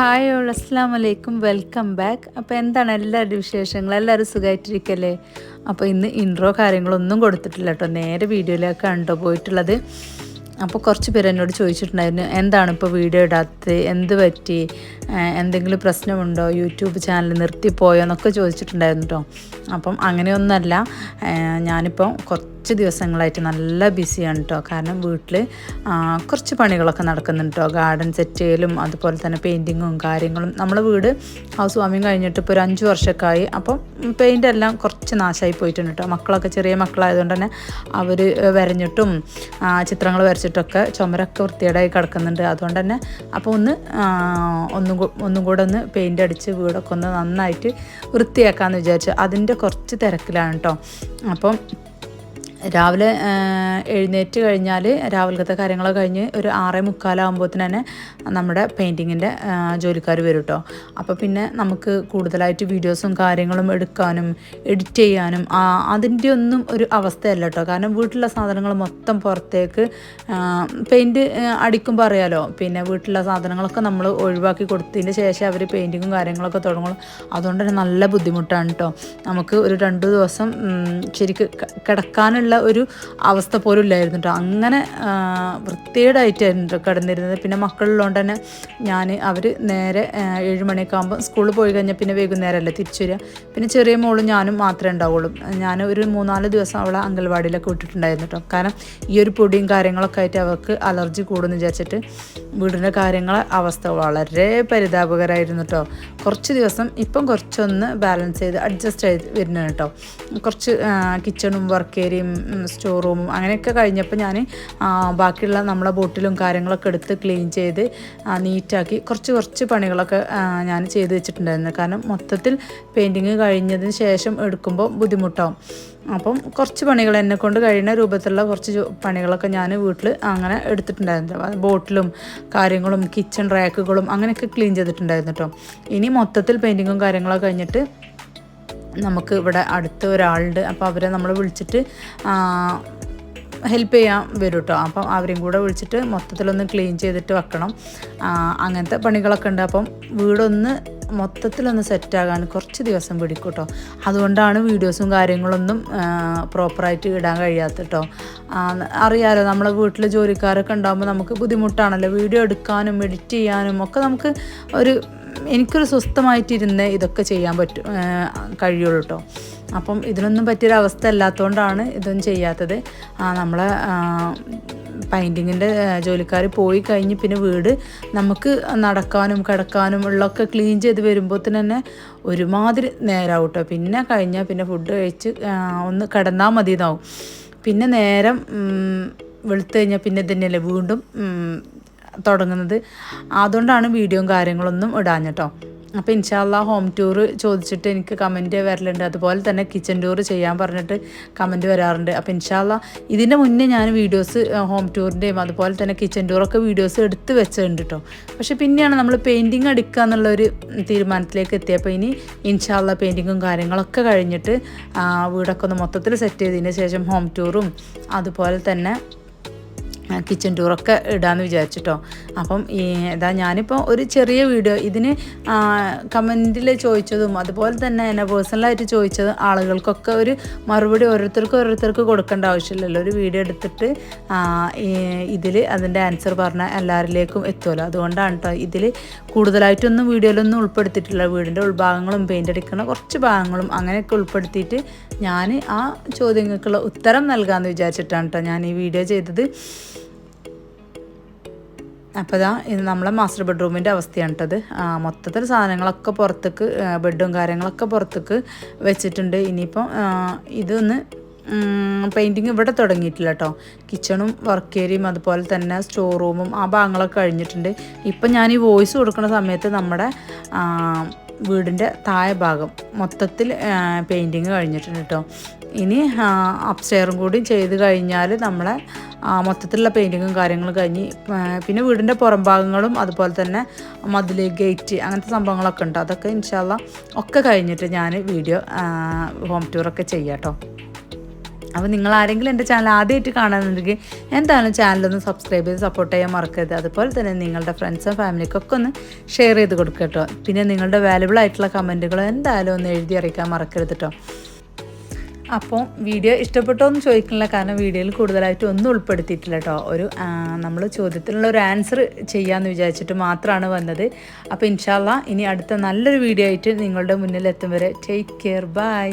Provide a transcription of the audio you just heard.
Hi all അസ്സാം വലൈക്കും welcome back അപ്പോൾ എന്താണ് എല്ലാവരുടെ വിശേഷങ്ങൾ? എല്ലാവരും സുഖമായിട്ടിരിക്കല്ലേ അപ്പോൾ ഇന്ന് ഇൻട്രോ കാര്യങ്ങളൊന്നും കൊടുത്തിട്ടില്ല കേട്ടോ. നേരെ വീഡിയോയിലേക്ക് കണ്ടോ പോയിട്ടുള്ളത്. അപ്പോൾ കുറച്ച് പേര് എന്നോട് ചോദിച്ചിട്ടുണ്ടായിരുന്നു എന്താണ് ഇപ്പോൾ വീഡിയോ ഇടാത്തത്? എന്ത് പറ്റി? എന്തെങ്കിലും പ്രശ്നമുണ്ടോ? യൂട്യൂബ് ചാനൽ നിർത്തിപ്പോയോ? എന്നൊക്കെ ചോദിച്ചിട്ടുണ്ടായിരുന്നു കേട്ടോ. അപ്പം അങ്ങനെയൊന്നുമല്ല ഞാനിപ്പോൾ ഞാനിപ്പം കുറച്ച് ദിവസങ്ങളായിട്ട് നല്ല ബിസിയാണ് കേട്ടോ. കാരണം വീട്ടിൽ കുറച്ച് പണികളൊക്കെ നടക്കുന്നുണ്ട് കേട്ടോ. ഗാർഡൻ സെറ്റ് ചെയ്യലും അതുപോലെ തന്നെ പെയിന്റിങ്ങും കാര്യങ്ങളും. നമ്മളെ വീട് ഹൗസ് വാമിങ് കഴിഞ്ഞിട്ട് ഇപ്പോൾ ഒരു അഞ്ച് വർഷമൊക്കെ ആയി അപ്പം പെയിന്റ് എല്ലാം കുറച്ച് നാശമായി പോയിട്ടുണ്ട് കേട്ടോ. മക്കളൊക്കെ ചെറിയ മക്കളായതുകൊണ്ട് തന്നെ അവർ വരഞ്ഞിട്ടും ചിത്രങ്ങൾ ചിത്രങ്ങൾ വരച്ചിട്ടൊക്കെ ചുമരൊക്കെ വൃത്തികേടായി കിടക്കുന്നുണ്ട്. അതുകൊണ്ട് തന്നെ അപ്പോൾ ഒന്ന് ഒന്നും ഒന്നും കൂടെ ഒന്ന് പെയിന്റ് അടിച്ച് വീടൊക്കെ ഒന്ന് നന്നായിട്ട് വൃത്തിയാക്കാമെന്ന് വിചാരിച്ചു. അതിന്റെ കുറച്ച് തിരക്കിലാണ് കേട്ടോ അപ്പം രാവിലെ എഴുന്നേറ്റ് കഴിഞ്ഞാൽ രാവിലത്തെ കാര്യങ്ങളൊക്കെ കഴിഞ്ഞ് ഒരു ആറേ മുക്കാലാകുമ്പോഴത്തിന് തന്നെ നമ്മുടെ പെയിന്റിങ്ങിന്റെ ജോലിക്കാർ വരും കേട്ടോ അപ്പോൾ പിന്നെ നമുക്ക് കൂടുതലായിട്ട് വീഡിയോസും കാര്യങ്ങളും എടുക്കാനും എഡിറ്റ് ചെയ്യാനും അതിന്റെ ഒന്നും ഒരു അവസ്ഥയല്ല കേട്ടോ കാരണം വീട്ടിലുള്ള സാധനങ്ങൾ മൊത്തം പുറത്തേക്ക് പെയിന്റ് അടിക്കുമ്പോൾ അറിയാലോ. പിന്നെ വീട്ടിലുള്ള സാധനങ്ങളൊക്കെ നമ്മൾ ഒഴിവാക്കി കൊടുത്തതിന് ശേഷം അവർ പെയിന്റിങ്ങും കാര്യങ്ങളൊക്കെ തുടങ്ങും അതുകൊണ്ട് തന്നെ നല്ല ബുദ്ധിമുട്ടാണ് കേട്ടോ നമുക്ക് ഒരു രണ്ട് ദിവസം ശരിക്ക് ക- കിടക്കാനുള്ള ഒരു അവസ്ഥ പോലും ഇല്ലായിരുന്നു കേട്ടോ അങ്ങനെ വൃത്തിയേടായിട്ടായിരുന്നു കിടന്നിരുന്നത്. പിന്നെ മക്കളുള്ളതുകൊണ്ട് തന്നെ ഞാൻ അവർ നേരെ ഏഴ് മണിയൊക്കെ ആകുമ്പോൾ സ്കൂളിൽ പോയി കഴിഞ്ഞാൽ പിന്നെ വൈകുന്നേരമല്ലേ തിരിച്ചു വരിക പിന്നെ ചെറിയ മോളും ഞാനും മാത്രമേ ഉണ്ടാവുള്ളൂ. ഞാൻ ഒരു മൂന്നാൽ ദിവസം അവളെ അംഗൻവാടിയിലൊക്കെ വിട്ടിട്ടുണ്ടായിരുന്നു കേട്ടോ കാരണം ഈ ഒരു പൊടിയും കാര്യങ്ങളൊക്കെ ആയിട്ട് അവർക്ക് അലർജി കൂടുമെന്ന് വിചാരിച്ചിട്ട് വീടിന്റെ കാര്യങ്ങളെ അവസ്ഥ വളരെ പരിതാപകരമായിരുന്നു കേട്ടോ കുറച്ച് ദിവസം ഇപ്പം കുറച്ചൊന്ന് ബാലൻസ് ചെയ്ത് അഡ്ജസ്റ്റ് ചെയ്ത് വരുന്നത് കേട്ടോ കുറച്ച് കിച്ചണും വർക്ക് ഏരിയയും സ്റ്റോർ റൂമും അങ്ങനെയൊക്കെ കഴിഞ്ഞപ്പോൾ ഞാൻ ബാക്കിയുള്ള നമ്മളെ ബോട്ടിലും കാര്യങ്ങളൊക്കെ എടുത്ത് ക്ലീൻ ചെയ്ത് നീറ്റാക്കി കുറച്ച് കുറച്ച് പണികളൊക്കെ ഞാൻ ചെയ്ത് വെച്ചിട്ടുണ്ടായിരുന്നു. കാരണം മൊത്തത്തിൽ പെയിന്റിങ് കഴിഞ്ഞതിന് ശേഷം എടുക്കുമ്പോൾ ബുദ്ധിമുട്ടാവും. അപ്പം കുറച്ച് പണികൾ എന്നെ കൊണ്ട് കഴിയുന്ന രൂപത്തിലുള്ള കുറച്ച് പണികളൊക്കെ ഞാൻ വീട്ടിൽ അങ്ങനെ എടുത്തിട്ടുണ്ടായിരുന്നു. ബോട്ടിലും കാര്യങ്ങളും കിച്ചൺ റാക്കുകളും അങ്ങനെയൊക്കെ ക്ലീൻ ചെയ്തിട്ടുണ്ടായിരുന്നു കേട്ടോ ഇനി മൊത്തത്തിൽ പെയിന്റിങ്ങും കാര്യങ്ങളൊക്കെ കഴിഞ്ഞിട്ട് നമുക്ക് ഇവിടെ അടുത്ത ഒരാളുണ്ട്. അപ്പോൾ അവരെ നമ്മൾ വിളിച്ചിട്ട് ഹെൽപ്പ് ചെയ്യാൻ വരും കേട്ടോ അപ്പം അവരെയും കൂടെ വിളിച്ചിട്ട് മൊത്തത്തിലൊന്ന് ക്ലീൻ ചെയ്തിട്ട് വെക്കണം. അങ്ങനത്തെ പണികളൊക്കെ ഉണ്ട്. അപ്പം വീടൊന്ന് മൊത്തത്തിലൊന്ന് സെറ്റാകാൻ കുറച്ച് ദിവസം പിടിക്കും കേട്ടോ അതുകൊണ്ടാണ് വീഡിയോസും കാര്യങ്ങളൊന്നും പ്രോപ്പറായിട്ട് ഇടാൻ കഴിയാത്ത കേട്ടോ അറിയാലോ നമ്മളെ വീട്ടിൽ ജോലിക്കാരൊക്കെ ഉണ്ടാകുമ്പോൾ നമുക്ക് ബുദ്ധിമുട്ടാണല്ലോ. വീഡിയോ എടുക്കാനും എഡിറ്റ് ചെയ്യാനും ഒക്കെ നമുക്ക് ഒരു എനിക്കൊരു സ്വസ്ഥമായിട്ടിരുന്ന് ഇതൊക്കെ ചെയ്യാൻ പറ്റും കഴിയുള്ളൂ കേട്ടോ അപ്പം ഇതിനൊന്നും പറ്റിയൊരവസ്ഥ അല്ലാത്തതുകൊണ്ടാണ് ഇതൊന്നും ചെയ്യാത്തത്. നമ്മളെ പെയിന്റിങ്ങിന്റെ ജോലിക്കാർ പോയി കഴിഞ്ഞ് പിന്നെ വീട് നമുക്ക് നടക്കാനും കിടക്കാനും ഉള്ളൊക്കെ ക്ലീൻ ചെയ്ത് വരുമ്പോൾ തന്നെ ഒരുമാതിരി നേരാവും കേട്ടോ പിന്നെ കഴിഞ്ഞാൽ പിന്നെ ഫുഡ് കഴിച്ച് ഒന്ന് കിടന്നാൽ മതി ഇതാവും. പിന്നെ നേരം വെളുത്ത് കഴിഞ്ഞാൽ പിന്നെ തന്നെയല്ലേ വീണ്ടും തുടങ്ങുന്നത്. അതുകൊണ്ടാണ് വീഡിയോയും കാര്യങ്ങളൊന്നും ഇടാഞ്ഞട്ടോ. അപ്പോൾ ഇൻഷാല്ല ഹോം ടൂർ ചോദിച്ചിട്ട് എനിക്ക് കമന്റ് വരലുണ്ട്. അതുപോലെ തന്നെ കിച്ചൺ ടൂർ ചെയ്യാൻ പറഞ്ഞിട്ട് കമന്റ് വരാറുണ്ട്. അപ്പോൾ ഇൻഷാല്ല ഇതിന്റെ മുന്നേ ഞാൻ വീഡിയോസ് ഹോം ടൂറിന്റെയും അതുപോലെ തന്നെ കിച്ചൺ ടൂറൊക്കെ വീഡിയോസ് എടുത്ത് വെച്ചിട്ടുണ്ട് കേട്ടോ പക്ഷേ പിന്നെയാണ് നമ്മൾ പെയിന്റിങ് എടുക്കുക എന്നുള്ളൊരു തീരുമാനത്തിലേക്ക് എത്തിയപ്പോൾ ഇനി ഇൻഷാല്ല പെയിന്റിങ്ങും കാര്യങ്ങളൊക്കെ കഴിഞ്ഞിട്ട് വീടൊക്കെ ഒന്ന് മൊത്തത്തിൽ സെറ്റ് ചെയ്തതിന് ശേഷം ഹോം ടൂറും അതുപോലെ തന്നെ കിച്ചൺ ടൂറൊക്കെ ഇടാമെന്ന് വിചാരിച്ചിട്ടോ. അപ്പം ഇതാ ഞാനിപ്പോൾ ഒരു ചെറിയ വീഡിയോ ഇതിന് കമന്റിൽ ചോദിച്ചതും അതുപോലെ തന്നെ എന്നെ പേഴ്സണലായിട്ട് ചോദിച്ചത് ആളുകൾക്കൊക്കെ ഒരു മറുപടി ഓരോരുത്തർക്കും ഓരോരുത്തർക്ക് കൊടുക്കേണ്ട ആവശ്യമില്ലല്ലോ. ഒരു വീഡിയോ എടുത്തിട്ട് ഇതിൽ അതിന്റെ ആൻസർ പറഞ്ഞാൽ എല്ലാവരിലേക്കും എത്തുമല്ലോ അതുകൊണ്ടാണ് കേട്ടോ ഇതിൽ കൂടുതലായിട്ടൊന്നും വീഡിയോയിലൊന്നും ഉൾപ്പെടുത്തിയിട്ടില്ല. വീടിന്റെ ഉൾഭാഗങ്ങളും പെയിന്റ് അടിക്കുന്ന കുറച്ച് ഭാഗങ്ങളും അങ്ങനെയൊക്കെ ഉൾപ്പെടുത്തിയിട്ട് ഞാൻ ആ ചോദ്യങ്ങൾക്കുള്ള ഉത്തരം നൽകാമെന്ന് വിചാരിച്ചിട്ടാണ് കേട്ടോ ഞാൻ ഈ വീഡിയോ ചെയ്തത്. അപ്പോൾ ഇതാ ഇത് നമ്മളെ മാസ്റ്റർ ബെഡ്റൂമിന്റെ അവസ്ഥയാണ് കേട്ടത് മൊത്തത്തിൽ സാധനങ്ങളൊക്കെ പുറത്തേക്ക് ബെഡും കാര്യങ്ങളൊക്കെ പുറത്തേക്ക് വെച്ചിട്ടുണ്ട്. ഇനിയിപ്പം ഇതൊന്ന് പെയിന്റിങ് ഇവിടെ തുടങ്ങിയിട്ടില്ല കേട്ടോ കിച്ചണും വർക്ക് ഏരിയയും അതുപോലെ തന്നെ സ്റ്റോർ റൂമും ആ ഭാഗങ്ങളൊക്കെ കഴിഞ്ഞിട്ടുണ്ട്. ഇപ്പം ഞാൻ ഈ വോയിസ് കൊടുക്കുന്ന സമയത്ത് നമ്മുടെ വീടിന്റെ താഴെ ഭാഗം മൊത്തത്തിൽ പെയിന്റിങ് കഴിഞ്ഞിട്ടുണ്ട് കേട്ടോ. ഇനി അപ്സ്റ്റെയറും കൂടി ചെയ്ത് കഴിഞ്ഞാൽ നമ്മളെ മൊത്തത്തിലുള്ള പെയിന്റിങ്ങും കാര്യങ്ങളും കഴിഞ്ഞ് പിന്നെ വീടിന്റെ പുറം ഭാഗങ്ങളും അതുപോലെ തന്നെ മതിൽ ഗേറ്റ് അങ്ങനത്തെ സംഭവങ്ങളൊക്കെ ഉണ്ട്. അതൊക്കെ ഇൻഷാല്ല ഒക്കെ കഴിഞ്ഞിട്ട് ഞാൻ വീഡിയോ ഹോം ടൂറൊക്കെ ചെയ്യാം കേട്ടോ. അപ്പോൾ നിങ്ങൾ ആരെങ്കിലും എന്റെ ചാനൽ ആദ്യമായിട്ട് കാണാനുണ്ടെങ്കിൽ എന്തായാലും ചാനലൊന്ന് സബ്സ്ക്രൈബ് ചെയ്ത് സപ്പോർട്ട് ചെയ്യാൻ മറക്കരുത്. അതുപോലെ തന്നെ നിങ്ങളുടെ ഫ്രണ്ട്സും ഫാമിലിക്കൊക്കെ ഒന്ന് ഷെയർ ചെയ്ത് കൊടുക്കുക കേട്ടോ. പിന്നെ നിങ്ങളുടെ വാലുബിൾ ആയിട്ടുള്ള കമന്റുകൾ എന്തായാലും ഒന്ന് എഴുതി അറിയിക്കാൻ മറക്കരുത് കേട്ടോ അപ്പോൾ വീഡിയോ ഇഷ്ടപ്പെട്ടോ എന്ന് ചോദിക്കുന്നില്ല. കാരണം വീഡിയോയിൽ കൂടുതലായിട്ട് ഒന്നും ഉൾപ്പെടുത്തിയിട്ടില്ല കേട്ടോ ഒരു നമ്മൾ ചോദ്യത്തിനുള്ള ഒരു ആൻസർ ചെയ്യാമെന്ന് വിചാരിച്ചിട്ട് മാത്രമാണ് വന്നത്. അപ്പോൾ ഇൻഷാല്ല ഇനി അടുത്ത നല്ലൊരു വീഡിയോ ആയിട്ട് നിങ്ങളുടെ മുന്നിൽ എത്തും വരെ. Take care bye